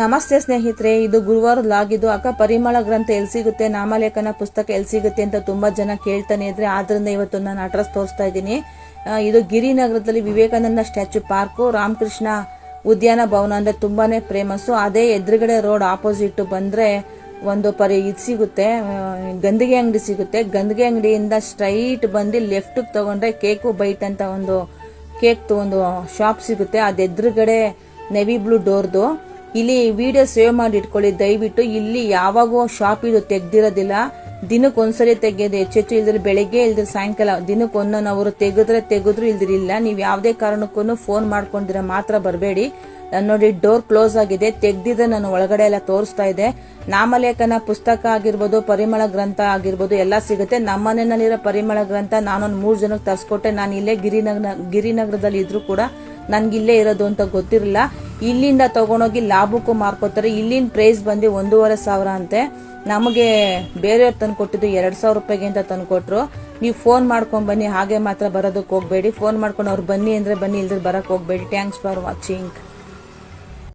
ನಮಸ್ತೆ ಸ್ನೇಹಿತರೆ, ಇದು ಗುರುವಾರ ಲಾಗ್ ಇದು ಅಕ್ಕ ಪರಿಮಳ ಗ್ರಂಥ ಎಲ್ಲಿ ಸಿಗುತ್ತೆ, ನಾಮಲೇಖನ ಪುಸ್ತಕ ಎಲ್ಲಿ ಸಿಗುತ್ತೆ ಅಂತ ತುಂಬಾ ಜನ ಕೇಳ್ತಾನೆ ಇದ್ರೆ ಆದ್ರಿಂದ ಇವತ್ತು ನಾನು ಅಡ್ರೆಸ್ ತೋರಿಸ್ತಾ ಇದ್ದೀನಿ. ಇದು ಗಿರಿನಗರದಲ್ಲಿ ವಿವೇಕಾನಂದ ಸ್ಟ್ಯಾಚ್ಯೂ ಪಾರ್ಕು, ರಾಮಕೃಷ್ಣ ಉದ್ಯಾನ ಭವನ ಅಂದ್ರೆ ತುಂಬಾನೇ ಫೇಮಸ್ಸು ಅದೇ ಎದುರುಗಡೆ ರೋಡ್ ಆಪೋಸಿಟ್ ಬಂದ್ರೆ ಒಂದು ಪರಿ ಇದು ಸಿಗುತ್ತೆ ಗಂದಿಗೆ ಅಂಗಡಿ ಸಿಗುತ್ತೆ. ಗಂದಿಗೆ ಅಂಗಡಿಯಿಂದ ಸ್ಟ್ರೈಟ್ ಬಂದು ಲೆಫ್ಟ್ ತಗೊಂಡ್ರೆ ಕೇಕು ಬೈಟ್ ಅಂತ ಒಂದು ಕೇಕ್ ಒಂದು ಶಾಪ್ ಸಿಗುತ್ತೆ. ಅದು ಎದುರುಗಡೆ ನೆವಿ ಬ್ಲೂ ಡೋರ್ದು ಇಲ್ಲಿ ವಿಡಿಯೋ ಸೇವ್ ಮಾಡಿ ಇಟ್ಕೊಳ್ಳಿ ದಯವಿಟ್ಟು ಇಲ್ಲಿ ಯಾವಾಗೂ ಶಾಪ್ ಇದು ತೆಗ್ದಿರೋದಿಲ್ಲ. ದಿನಕ್ಕೆ ಒಂದ್ಸರಿ ತೆಗೆಯೋದು ಹೆಚ್ಚೆಚ್ಚು ಇಲ್ದ್ರೆ ಬೆಳಗ್ಗೆ ಇಲ್ದ್ರೆ ಸಾಯಂಕಾಲ ದಿನಕ್ಕೆ ಒಂದೊಂದು ಅವರು ತೆಗೆದ್ರೆ ತೆಗೆದ್ರು ಇಲ್ದಿರಿಲ್ಲ ನೀವು ಯಾವುದೇ ಕಾರಣಕ್ಕೂ ಫೋನ್ ಮಾಡ್ಕೊಂಡಿರ ಮಾತ್ರ ಬರಬೇಡಿ. ನಾನು ನೋಡಿ ಡೋರ್ ಕ್ಲೋಸ್ ಆಗಿದೆ. ತೆಗ್ದಿದ್ರೆ ನಾನು ಒಳಗಡೆ ಎಲ್ಲ ತೋರಿಸ್ತಾ ಇದೆ. ನಾಮಲೇಖನ ಪುಸ್ತಕ ಆಗಿರ್ಬೋದು, ಪರಿಮಳ ಗ್ರಂಥ ಆಗಿರ್ಬೋದು ಎಲ್ಲ ಸಿಗುತ್ತೆ. ನಮ್ಮನೆಯಲ್ಲಿರೋ ಪರಿಮಳ ಗ್ರಂಥ ನಾನೊಂದು ಮೂರು ಜನಕ್ಕೆ ತರಿಸ್ಕೊಟ್ಟೆ. ನಾನು ಇಲ್ಲೇ ಗಿರಿನಗರ ಗಿರಿನಗರದಲ್ಲಿ ಇದ್ರು ಕೂಡ ನನ್ಗೆ ಇಲ್ಲೇ ಇರೋದು ಅಂತ ಗೊತ್ತಿರಲಿಲ್ಲ ಇಲ್ಲಿಂದ ತಗೊಂಡೋಗಿ ಲಾಭಕ್ಕೂ ಮಾರ್ಕೋತಾರೆ. ಇಲ್ಲಿನ ಪ್ರೈಸ್ ಬಂದು ಒಂದೂವರೆ ಸಾವಿರ ಅಂತೆ. ನಮಗೆ ಬೇರೆಯವ್ರು ತಂದು ಕೊಟ್ಟಿದ್ದು ಎರಡು ಸಾವಿರ ರೂಪಾಯಿಗೆ ಅಂತ ತಂದು ಕೊಟ್ರು. ನೀವು ಫೋನ್ ಮಾಡ್ಕೊಂಡು ಬನ್ನಿ, ಹಾಗೆ ಮಾತ್ರ ಬರೋದಕ್ಕೆ ಹೋಗಬೇಡಿ. ಫೋನ್ ಮಾಡ್ಕೊಂಡು ಅವ್ರು ಬನ್ನಿ ಅಂದರೆ ಬನ್ನಿ ಇಲ್ದ್ರೆ ಬರೋಕ್ಕೆ ಹೋಗಬೇಡಿ. Thanks for watching